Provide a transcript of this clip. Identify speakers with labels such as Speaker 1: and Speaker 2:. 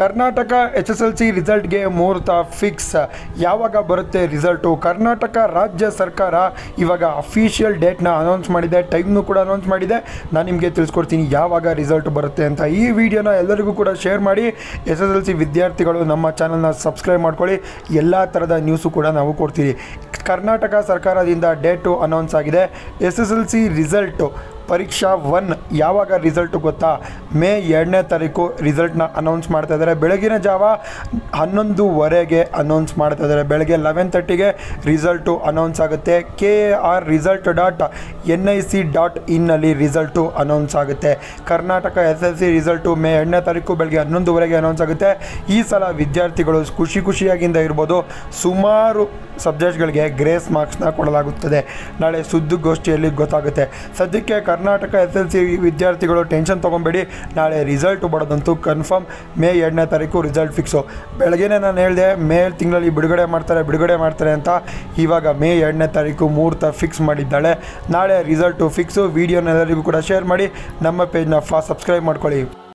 Speaker 1: Karnataka H S L C ರಿಸಲ್ಟ್ಗೆ ಮುಹೂರ್ತ fix. ಯಾವಾಗ ಬರುತ್ತೆ ರಿಸಲ್ಟು? ಕರ್ನಾಟಕ ರಾಜ್ಯ ಸರ್ಕಾರ ಇವಾಗ ಅಫಿಷಿಯಲ್ ಡೇಟ್ನ ಅನೌನ್ಸ್ ಮಾಡಿದೆ ಟೈಮ್ನು ಕೂಡ ಅನೌನ್ಸ್ ಮಾಡಿದೆ. ನಾನು ನಿಮಗೆ ತಿಳಿಸ್ಕೊಡ್ತೀನಿ ಯಾವಾಗ ರಿಸಲ್ಟ್ ಬರುತ್ತೆ ಅಂತ. ಈ ವಿಡಿಯೋನ ಎಲ್ಲರಿಗೂ ಕೂಡ ಶೇರ್ ಮಾಡಿ. ಎಸ್ ಎಸ್ ಎಲ್ ಸಿ ವಿದ್ಯಾರ್ಥಿಗಳು ನಮ್ಮ ಚಾನಲ್ನ ಸಬ್ಸ್ಕ್ರೈಬ್ ಮಾಡ್ಕೊಳ್ಳಿ. ಎಲ್ಲ ಥರದ ನ್ಯೂಸು ಕೂಡ ನಾವು ಕೊಡ್ತೀವಿ ಕರ್ನಾಟಕ ಸರ್ಕಾರದಿಂದ ಡೇಟು ಅನೌನ್ಸ್ ಆಗಿದೆ. S S L C result ಪರೀಕ್ಷಾ ಒನ್ ಯಾವಾಗ ರಿಸಲ್ಟ್ ಗೊತ್ತಾ? ಮೇ ಎರಡನೇ ತಾರೀಕು ರಿಸಲ್ಟ್ನ ಅನೌನ್ಸ್ ಮಾಡ್ತಾ ಇದ್ದಾರೆ. ಬೆಳಗಿನ ಜಾವ ಹನ್ನೊಂದುವರೆಗೆ ಅನೌನ್ಸ್ ಮಾಡ್ತಾ ಇದ್ದಾರೆ. ಬೆಳಗ್ಗೆ ಲೆವೆನ್ ತರ್ಟಿಗೆ ರಿಸಲ್ಟು ಅನೌನ್ಸ್ ಆಗುತ್ತೆ. K R result dot N I C dot ಇನ್ನಲ್ಲಿ result announce ಆಗುತ್ತೆ. Karnataka S L C result May ಎರಡನೇ ತಾರೀಕು ಬೆಳಗ್ಗೆ ಹನ್ನೊಂದುವರೆಗೆ ಅನೌನ್ಸ್ ಆಗುತ್ತೆ. ಈ ಸಲ ವಿದ್ಯಾರ್ಥಿಗಳು ಖುಷಿ ಖುಷಿಯಾಗಿಂದ ಇರ್ಬೋದು. ಸುಮಾರು ಸಬ್ಜೆಕ್ಟ್ಗಳಿಗೆ ಗ್ರೇಸ್ ಮಾರ್ಕ್ಸ್ನ ಕೊಡಲಾಗುತ್ತದೆ. ನಾಳೆ ಸುದ್ದಿಗೋಷ್ಠಿಯಲ್ಲಿ ಗೊತ್ತಾಗುತ್ತೆ. ಸದ್ಯಕ್ಕೆ ಕರ್ನಾಟಕ ಎಸ್ ಎಲ್ ಸಿ ವಿದ್ಯಾರ್ಥಿಗಳು ಟೆನ್ಷನ್ ತೊಗೊಬೇಡಿ. ನಾಳೆ ರಿಸಲ್ಟ್ ಬರೋದಂತೂ ಕನ್ಫರ್ಮ್. ಮೇ ಎರಡನೇ ತಾರೀಕು ರಿಸಲ್ಟ್ ಫಿಕ್ಸು. ಬೆಳಗ್ಗೆನೇ ನಾನು ಹೇಳಿದೆ, ಮೇ ತಿಂಗಳಲ್ಲಿ ಬಿಡುಗಡೆ ಮಾಡ್ತಾರೆ ಬಿಡುಗಡೆ ಮಾಡ್ತಾರೆ ಅಂತ. ಇವಾಗ ಮೇ ಎರಡನೇ ತಾರೀಕು ಮುಹೂರ್ತ ಫಿಕ್ಸ್ ಮಾಡಿದ್ದಾಳೆ. ನಾಳೆ ರಿಸಲ್ಟು ಫಿಕ್ಸು. ವೀಡಿಯೋನ ಎಲ್ಲರಿಗೂ ಕೂಡ ಶೇರ್ ಮಾಡಿ. ನಮ್ಮ ಪೇಜ್ನ ಫಾ, ಸಬ್ಸ್ಕ್ರೈಬ್ ಮಾಡ್ಕೊಳ್ಳಿ.